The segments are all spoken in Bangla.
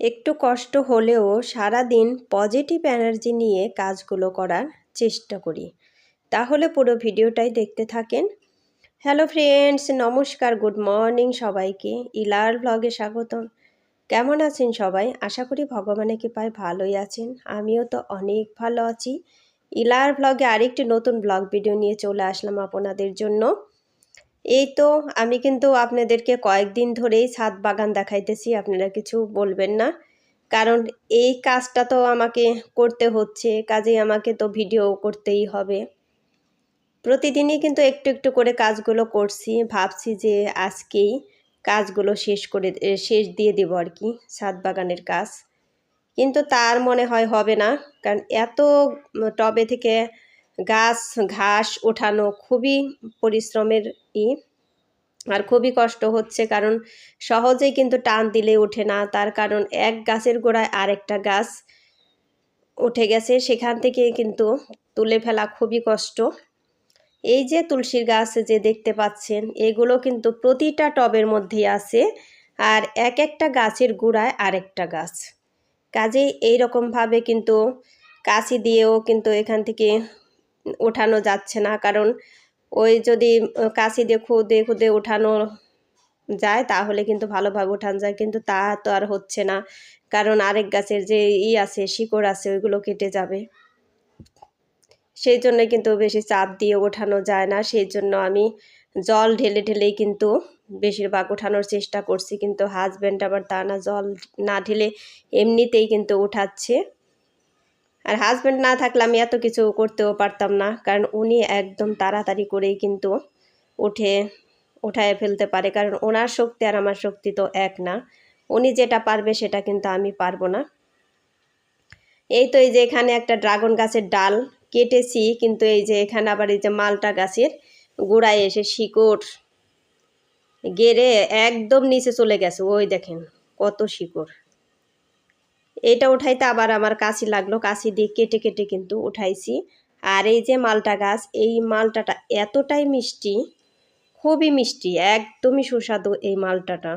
একটু কষ্ট হলেও সারাদিন পজিটিভ এনার্জি নিয়ে কাজগুলো করার চেষ্টা করি। তাহলে পুরো ভিডিওটাই দেখতে থাকেন। হ্যালো ফ্রেন্ডস, নমস্কার, গুড মর্নিং সবাইকে। ইলার ব্লগে স্বাগতম। কেমন আছেন সবাই? আশা করি ভগবানের কৃপায় ভালোই আছেন। আমিও তো অনেক ভালো আছি। ইলার ব্লগে আরেকটি নতুন ব্লগ ভিডিও নিয়ে চলে আসলাম আপনাদের জন্য। এই তো, আমি কিন্তু আপনাদেরকে কয়েকদিন ধরেই ছাদ বাগান দেখাইতেছি, আপনারা কিছু বলবেন না। কারণ এই কাজটা তো আমাকে করতে হচ্ছে, কাজেই আমাকে তো ভিডিও করতেই হবে। প্রতিদিনই কিন্তু একটু একটু করে কাজগুলো করছি, ভাবছি যে আজকেই কাজগুলো শেষ করে, শেষ দিয়ে দেবো আর কি, ছাদ বাগানের কাজ। কিন্তু তার মনে হয় হবে না, কারণ এত টবে থেকে গাছ, ঘাস ওঠানো খুবই পরিশ্রমের ই। আর খুবই কষ্ট হচ্ছে কারণ সহজেই কিন্তু টান দিলে ওঠে না। তার কারণ এক গাছের গোড়ায় আরেকটা গাছ উঠে গেছে, সেখান থেকে কিন্তু তুলে ফেলা খুবই কষ্ট। এই যে তুলসীর গাছ যে দেখতে পাচ্ছেন, এগুলো কিন্তু প্রতিটা টবের মধ্যেই আছে। আর এক একটা গাছের গোড়ায় আরেকটা গাছ। কাজেই এইরকমভাবে কিন্তু কাশি দিয়েও কিন্তু এখান থেকে ওঠানো যাচ্ছে না। কারণ ওই যদি কাশি দিয়ে খুদে খুদে ওঠানো যায়, তাহলে কিন্তু ভালোভাবে ওঠানো যায়। কিন্তু তা তো আর হচ্ছে না। কারণ আরেক গাছের যে ই আছে, শিকড় আছে, ওইগুলো কেটে যাবে। সেই জন্য কিন্তু বেশি চাপ দিয়ে ওঠানো যায় না। সেই জন্য আমি জল ঢেলে ঢেলেই কিন্তু বেশিরভাগ ওঠানোর চেষ্টা করছি। কিন্তু হাজব্যান্ড আবার তা না, জল না ঢেলে এমনিতেই কিন্তু উঠাচ্ছে। আর হাজব্যান্ড না থাকলে আমি এত কিছু করতেও পারতাম না। কারণ উনি একদম তাড়াতাড়ি করেই কিন্তু উঠে, উঠায় ফেলতে পারে। কারণ ওনার শক্তি আর আমার শক্তি তো এক না। উনি যেটা পারবে সেটা কিন্তু আমি পারব না। এই তো এই যে এখানে একটা ড্রাগন গাছের ডাল কেটেছি, কিন্তু এই যে এখানে আবার এই যে মালটা গাছের গোড়ায় এসে শিকড় গেড়ে একদম নিচে চলে গেছে। ওই দেখেন কত শিকড়। এটা উঠাইতে আবার আমার কাশি লাগল, কাশি দিয়ে কেটে কেটে কিন্তু উঠাইছি। আর এই যে মালটা গাছ, এই মালটাটা এতটাই মিষ্টি, খুবই মিষ্টি, একদমই সুস্বাদু এই মালটাটা।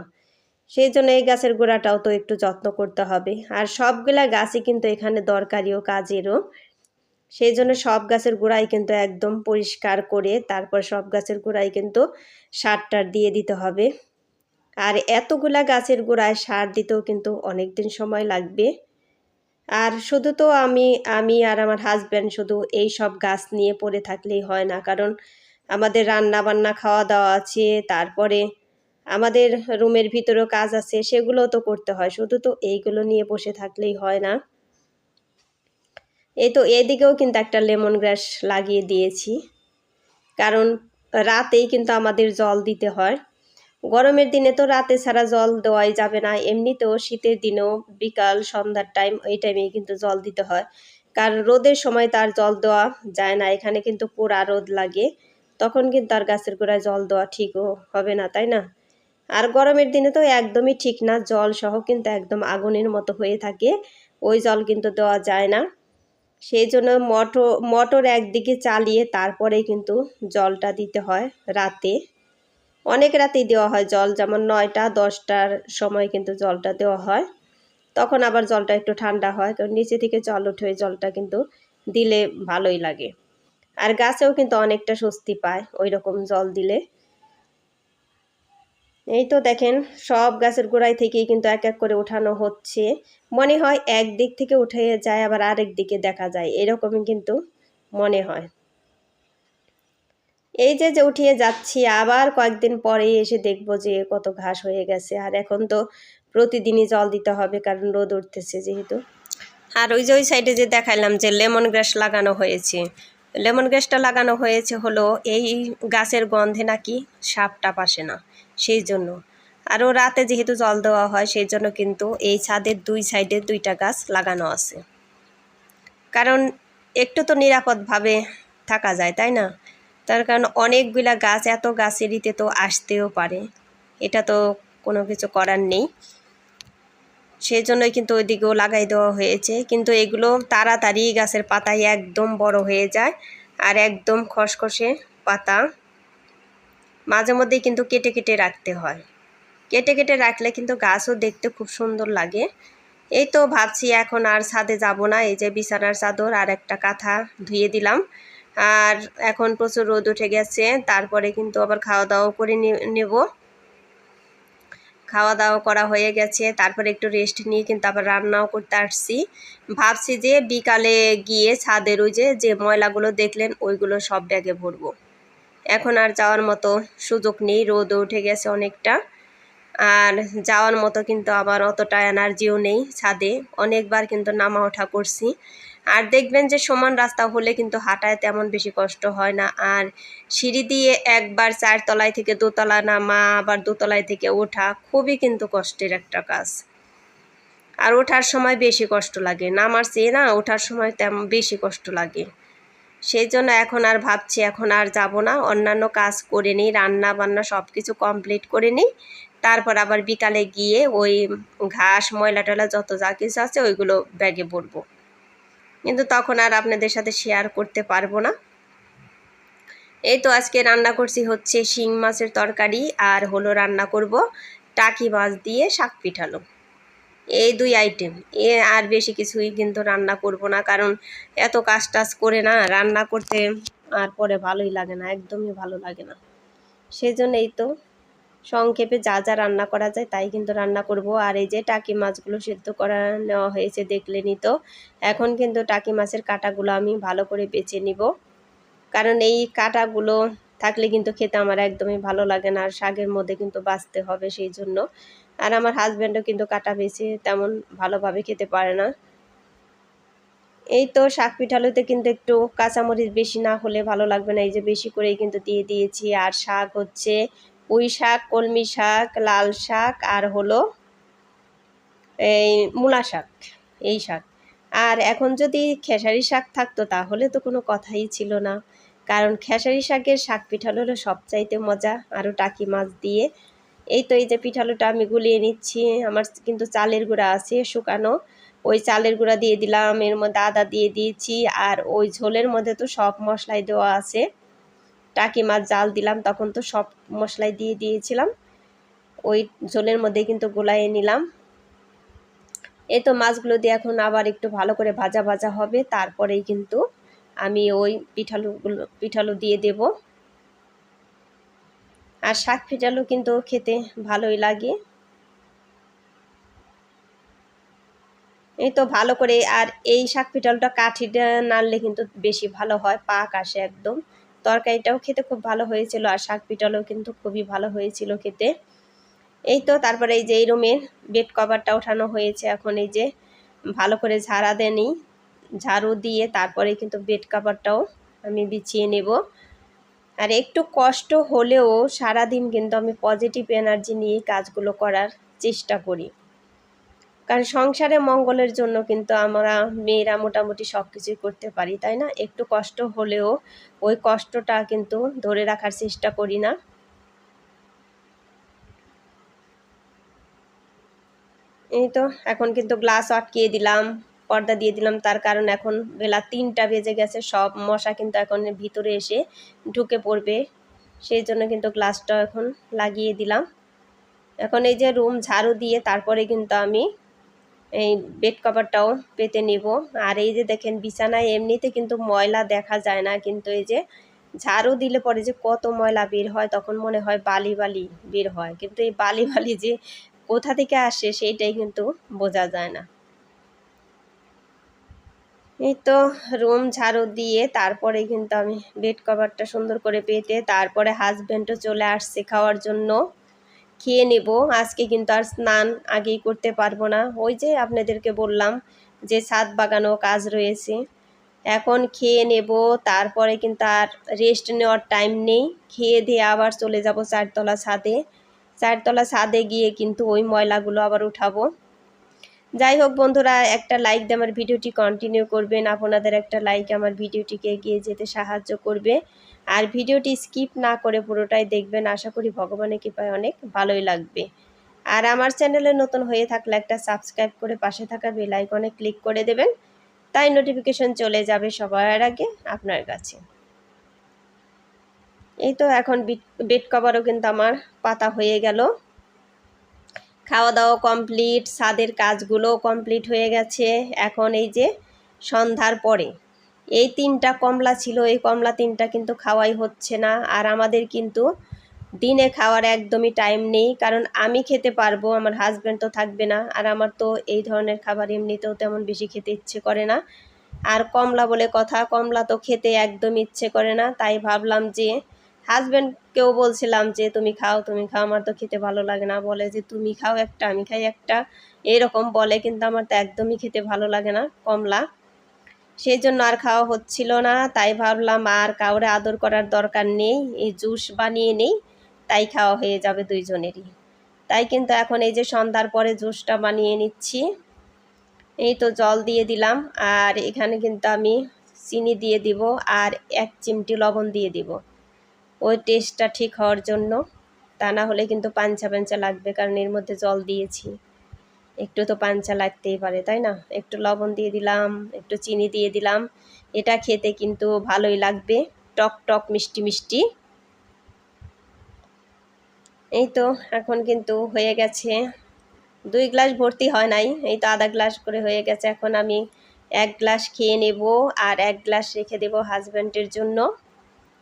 সেই জন্য এই গাছের গোড়াটাও তো একটু যত্ন করতে হবে। আর সবগুলা গাছই কিন্তু এখানে দরকারিও, কাজেরও। সেই জন্য সব গাছের গোড়াই কিন্তু একদম পরিষ্কার করে তারপর সব গাছের গোড়াই কিন্তু সারটার দিয়ে দিতে হবে। আর এতগুলা গাছের গোড়ায় সার দিতেও কিন্তু অনেক দিন সময় লাগবে। আর শুধু তো আমি আমি আর আমার হাজব্যান্ড শুধু এই সব গাছ নিয়ে পড়ে থাকলেই হয় না। কারণ আমাদের রান্না বান্না খাওয়া দাওয়া আছে, তারপরে আমাদের রুমের ভিতরেও কাজ আছে সেগুলো তো করতে হয়। শুধু তো এইগুলো নিয়ে বসে থাকলেই হয় না। এই তো এদিকেও কিন্তু একটা লেমন গ্রাস লাগিয়ে দিয়েছি। কারণ রাতেই কিন্তু আমাদের জল দিতে হয়। গরমের দিনে তো রাতে ছাড়া জল দেওয়াই যাবে না। এমনিতেও শীতের দিনেও বিকাল, সন্ধ্যার টাইম ওই টাইমে কিন্তু জল দিতে হয়। কারণ রোদের সময় তার জল দেওয়া যায় না। এখানে কিন্তু পোড়া রোদ লাগে। তখন কিন্তু আর গাছের গোড়ায় জল দেওয়া ঠিকও হবে না, তাই না? আর গরমের দিনে তো একদমই ঠিক না। জল সহ কিন্তু একদম আগুনের মতো হয়ে থাকে। ওই জল কিন্তু দেওয়া যায় না। সেই জন্য মটর মটর একদিকে চালিয়ে তারপরে কিন্তু জলটা দিতে হয় রাতে। অনেক রাতেই দেওয়া হয় জল, যেমন নয়টা, দশটার সময় কিন্তু জলটা দেওয়া হয়। তখন আবার জলটা একটু ঠান্ডা হয়, কারণ নিচে থেকে জল উঠে জলটা কিন্তু দিলে ভালোই লাগে। আর গাছেও কিন্তু অনেকটা স্বস্তি পায়, ওই রকম জল দিলে। এই তো দেখেন, সব গাছের গোড়ায় থেকেই কিন্তু এক এক করে উঠানো হচ্ছে। মনে হয় এক দিক থেকে উঠে যায়, আবার আরেক দিকে দেখা যায়, এরকমই কিন্তু মনে হয়। এই যে যে উঠিয়ে যাচ্ছি, আবার কয়েকদিন পরে এসে দেখব যে কত ঘাস হয়ে গেছে। আর এখন তো প্রতিদিনই জল দিতে হবে, কারণ রোদ উঠতেছে যেহেতু। আর ওই যে, ওই সাইডে যে দেখাইলাম যে লেমন গ্রাস লাগানো হয়েছে। লেমন গ্রাসটা লাগানো হয়েছে হলো এই গাছের গন্ধে নাকি সাপটা পাসে না, সেই জন্য। আরও রাতে যেহেতু জল দেওয়া হয়, সেই জন্য কিন্তু এই ছাদের দুই সাইডে দুইটা গাছ লাগানো আছে। কারণ একটু তো নিরাপদভাবে থাকা যায়, তাই না? তার কারণ অনেকগুলা গাছ, এত গাছেরইতে তো আসতেও পারে। এটা তো কোনো কিছু করার নেই। সেই জন্যই কিন্তু ওইদিকেও লাগাই দেওয়া হয়েছে। কিন্তু এগুলো তাড়াতাড়ি গাছের পাতায় একদম বড় হয়ে যায় আর একদম খসখসে পাতা। মাঝে মধ্যেই কিন্তু কেটে কেটে রাখতে হয়। কেটে কেটে রাখলে কিন্তু গাছও দেখতে খুব সুন্দর লাগে। এই তো ভাবছি এখন আর ছাদে যাব না। এই যে বিছানার চাদর আর একটা কাঁথা ধুয়ে দিলাম। আর এখন প্রচুর রোদ উঠে গেছে, তারপরে কিন্তু আবার খাওয়া দাওয়া করে নেব। খাওয়া দাওয়া করা হয়ে গেছে, তারপরে একটু রেস্ট নিয়ে কিন্তু আবার রান্নাও করতে আসছি। ভাবছি যে বিকালে গিয়ে ছাদের ওই যে যে ময়লাগুলো দেখলেন, ওইগুলো সব ব্যাগে ভরবো। এখন আর যাওয়ার মতো সুযোগ নেই রোদ উঠে গেছে অনেকটা। আর যাওয়ার মতো কিন্তু আবার অতটা এনার্জিও নেই ছাদে। অনেকবার কিন্তু নামা ওঠা করছি। আর দেখবেন যে সমান রাস্তা হলে কিন্তু হাঁটায় তেমন বেশি কষ্ট হয় না। আর সিঁড়ি দিয়ে একবার চারতলায় থেকে দোতলা নামা, আবার দোতলায় থেকে ওঠা খুবই কিন্তু কষ্টের একটা কাজ। আর ওঠার সময় বেশি কষ্ট লাগে। নামার চেয়ে না, ওঠার সময় তেমন বেশি কষ্ট লাগে। সেই জন্য এখন আর ভাবছি, এখন আর যাব না। অন্যান্য কাজ করে নিই রান্না বান্না সব কিছু কমপ্লিট করে নিই। তারপর আবার বিকালে গিয়ে ওই ঘাস ময়লা টয়লা যত যা কিছু আছে ওইগুলো ব্যাগে ভরবো। কিন্তু তখন আর আপনাদের সাথে শেয়ার করতে পারব না। এই তো আজকে রান্না করছি হচ্ছে শিং মাছের তরকারি আর হলো রান্না করব টাকি মাছ দিয়ে শাক পিঠালো। এই দুই আইটেম এ আর বেশি কিছুই কিন্তু রান্না করব না কারণ এত কাজ টাজ করে না, রান্না করতে আর পরে ভালোই লাগে না, একদমই ভালো লাগে না। সেই জন্য এই তো সংক্ষেপে যা যা রান্না করা যায় তাই কিন্তু রান্না করব। আর এই যে টাকি মাছগুলো সেদ্ধ করা নেওয়া হয়েছে দেখলেনি তো। এখন কিন্তু টাকি মাছের কাটাগুলো আমি ভালো করে বেছে নিব। কারণ এই কাটাগুলো থাকলে কিন্তু খেতে আমার একদমই ভালো লাগে না, আর শাকের মধ্যে কিন্তু বাঁচতে হবে সেই জন্য। আর আমার হাজব্যান্ডও কিন্তু কাটা বেছে তেমন ভালোভাবে খেতে পারে না। এই তো শাক পিঠালুতে কিন্তু একটু কাঁচামরিচ বেশি না হলে ভালো লাগবে না, এই যে বেশি করেই কিন্তু দিয়ে দিয়েছি। আর শাক হচ্ছে পুঁই শাক, কলমি শাক, লাল শাক আর হলো এই মূলা শাক, এই শাক। আর এখন যদি খেসারি শাক থাকতো তাহলে তো কোনো কথাই ছিল না। কারণ খেসারি শাকের শাক পিঠালো হলো সবচাইতে মজা। আরও টাকি মাছ দিয়ে এই তো এই যে পিঠালোটা আমি গুলিয়ে নিচ্ছি। আমার কিন্তু চালের গুঁড়া আছে শুকানো। ওই চালের গুঁড়া দিয়ে দিলাম, এর মধ্যে আদা দিয়ে দিয়েছি আর ওই ঝোলের মধ্যে তো সব মশলাই দেওয়া আছে। টাকি মাছ জাল দিলাম, তখন তো সব মশলাই দিয়ে দিয়েছিলাম। ওই ঝোলের মধ্যে কিন্তু গোলাইয়ে নিলাম। এই তো মাছগুলো দিয়ে এখন আবার একটু ভালো করে ভাজা ভাজা হবে, তারপরেই কিন্তু আমি ওই পিঠালুগুলো, পিঠালু দিয়ে দেব। আর শাক পিঠালু কিন্তু খেতে ভালোই লাগে। এই তো ভালো করে, আর এই শাক পিঠালটা কাঠি নাড়লে কিন্তু বেশি ভালো হয়, পাক আসে একদম। তরকারিটাও খেতে খুব ভালো হয়েছিল আর শাক পিঠালও কিন্তু খুবই ভালো হয়েছিল খেতে। এই তো তারপরে এই যে এই রুমের বেড কভারটা ওঠানো হয়েছে। এখন এই যে ভালো করে ঝাড়া দেনি ঝাড়ু দিয়ে তারপরে কিন্তু বেড কভারটাও আমি বিছিয়ে নেব। আর একটু কষ্ট হলেও সারাদিন কিন্তু আমি পজিটিভ এনার্জি নিয়ে কাজগুলো করার চেষ্টা করি। কারণ সংসারে মঙ্গলের জন্য কিন্তু আমরা মেয়েরা মোটামুটি সব কিছুই করতে পারি, তাই না? একটু কষ্ট হলেও ওই কষ্টটা কিন্তু ধরে রাখার চেষ্টা করি না। এই তো, এখন কিন্তু গ্লাস আটকিয়ে দিলাম, পর্দা দিয়ে দিলাম, তার কারণ এখন বেলা তিনটা বেজে গেছে, সব মশা কিন্তু এখন ভিতরে এসে ঢুকে পড়বে, সেই জন্য কিন্তু গ্লাসটা এখন লাগিয়ে দিলাম। এখন এই যে রুম ঝাড়ু দিয়ে তারপরে কিন্তু আমি এই বেড কভারটাও পেতে নেব। আর এই যে দেখেন, বিছানায় এমনিতে কিন্তু ময়লা দেখা যায় না, কিন্তু এই যে ঝাড়ু দিলে পরে যে কত ময়লা বের হয়, তখন মনে হয় বালি বালি বের হয়। কিন্তু এই বালি বালি যে কোথা থেকে আসে সেইটাই কিন্তু বোঝা যায় না। এই তো রুম ঝাড়ু দিয়ে তারপরে কিন্তু আমি বেড কভারটা সুন্দর করে পেতে, তারপরে হাজব্যান্ডও চলে আসছে খাওয়ার জন্য। খেয়ে নেব। আজকে কিন্তু আর স্নান আগেই করতে পারব না। ওই যে আপনাদেরকে বললাম যে ছাদ বাগানো কাজ রয়েছে। এখন খেয়ে নেব, তারপরে কিন্তু আর রেস্ট নেওয়ার টাইম নেই। খেয়ে দিয়ে আবার চলে যাব চারতলা ছাদে। চারতলা ছাদে গিয়ে কিন্তু ওই ময়লাগুলো আবার উঠাবো। যাই হোক বন্ধুরা, একটা লাইক দিয়ে আমার ভিডিওটি কন্টিনিউ করবেন। আপনাদের একটা লাইক আমার ভিডিওটিকে এগিয়ে যেতে সাহায্য করবে। আর ভিডিওটি স্কিপ না করে পুরোটাই দেখবেন। আশা করি ভগবানের কৃপায় অনেক ভালোই লাগবে। আর আমার চ্যানেলে নতুন হয়ে থাকলে একটা সাবস্ক্রাইব করে পাশে থাকা বেল আইকনে ক্লিক করে দেবেন। তাই নোটিফিকেশন চলে যাবে সবার আগে আপনার কাছে। এই তো এখন বেড কভারও কিন্তু আমার পাতা হয়ে গেল। খাওয়া দাওয়া কমপ্লিট ছাদের কাজগুলো কমপ্লিট হয়ে গেছে। এখন এই যে সন্ধ্যার পরে, এই তিনটা কমলা ছিল, এই কমলা তিনটা কিন্তু খাওয়াই হচ্ছে না। আর আমাদের কিন্তু দিনে খাওয়ার একদমই টাইম নেই, কারণ আমি খেতে পারব, আমার হাজব্যান্ড তো থাকবে না। আর আমার তো এই ধরনের খাবার এমনিতেও তেমন বেশি খেতে ইচ্ছে করে না। আর কমলা বলে কথা, কমলা তো খেতে একদম ইচ্ছে করে না। তাই ভাবলাম যে হাজব্যান্ডকেও বলছিলাম যে, তুমি খাও তুমি খাও, আমার তো খেতে ভালো লাগে না। বলে যে, তুমি খাও একটা, আমি খাই একটা। এরকম বলে, কিন্তু আমার তো একদমই খেতে ভালো লাগে না, কমলা। সেই জন্য আর খাওয়া হচ্ছিল না। তাই ভাবলাম, আর কাউরে আদর করার দরকার নেই, এই জুস বানিয়ে নেই, তাই খাওয়া হয়ে যাবে দুইজনেরই। তাই কিন্তু এখন এই যে সন্ধ্যার পরে জুসটা বানিয়ে নিচ্ছি। এই তো জল দিয়ে দিলাম, আর এখানে কিন্তু আমি চিনি দিয়ে দিব, আর এক চিমটি লবণ দিয়ে দিব। ওই টেস্টটা ঠিক হওয়ার জন্য। তা না হলে কিন্তু পাঞ্চা পাঞ্চা লাগবে, কারণ এর মধ্যে জল দিয়েছি। একটু তো পাঞ্চা লাগতেই পারে, তাই না? একটু লবণ দিয়ে দিলাম, একটু চিনি দিয়ে দিলাম। এটা খেতে কিন্তু ভালোই লাগবে। টক টক, মিষ্টি মিষ্টি। এই তো, এখন কিন্তু হয়ে গেছে। দুই গ্লাস ভর্তি হয় নাই, এই তো আধা গ্লাস করে হয়ে গেছে। এখন আমি এক গ্লাস খেয়ে নেব আর এক গ্লাস রেখে দেব হাজব্যান্ডের জন্য।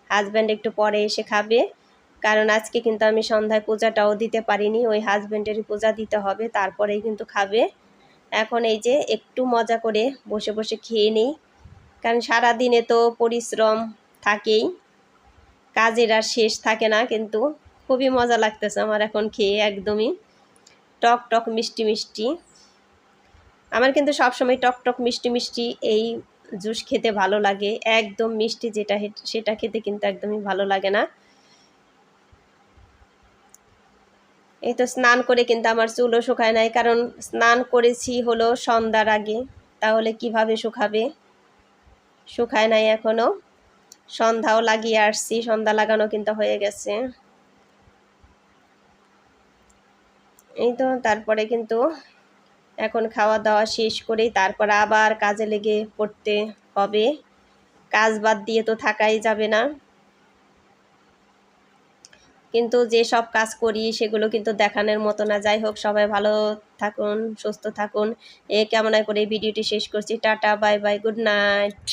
হাজব্যান্ড একটু পরে এসে খাবে। কারণ আজকে কিন্তু আমি সন্ধ্যায় পূজাটাও দিতে পারিনি, ওই হাজব্যান্ডেরই পূজা দিতে হবে, তারপরেই কিন্তু খাবে। এখন এই যে একটু মজা করে বসে বসে খেয়ে নিই, কারণ সারাদিনে তো পরিশ্রম থাকেই, কাজের আর শেষ থাকে না কিন্তু খুবই মজা লাগতেছে আমার এখন খেয়ে একদমই। টক টক মিষ্টি মিষ্টি। আমার কিন্তু সবসময় টক টক মিষ্টি মিষ্টি এই জুস খেতে ভালো লাগে, একদম মিষ্টি যেটা সেটা খেতে কিন্তু একদমই ভালো লাগে না। এই তো স্নান করে কিন্তু আমার চুলও শুকায় নাই, কারণ স্নান করেছি হলো সন্ধ্যার আগে, তাহলে কীভাবে শুকাবে? শুকায় নাই এখনও সন্ধ্যাও লাগিয়ে আসছি, সন্ধ্যা লাগানো কিন্তু হয়ে গেছে। এই তো তারপরে কিন্তু এখন খাওয়া দাওয়া শেষ করে তারপর আবার কাজে লেগে পড়তে হবে। কাজ বাদ দিয়ে তো থাকাই যাবে না। কিন্তু যে সব কাজ করি সেগুলো কিন্তু দেখানোর মতো না। যাই হোক, সবাই ভালো থাকুন, সুস্থ থাকুন। এ কেমন করে ভিডিওটি শেষ করছি। Tata, bye bye, good night.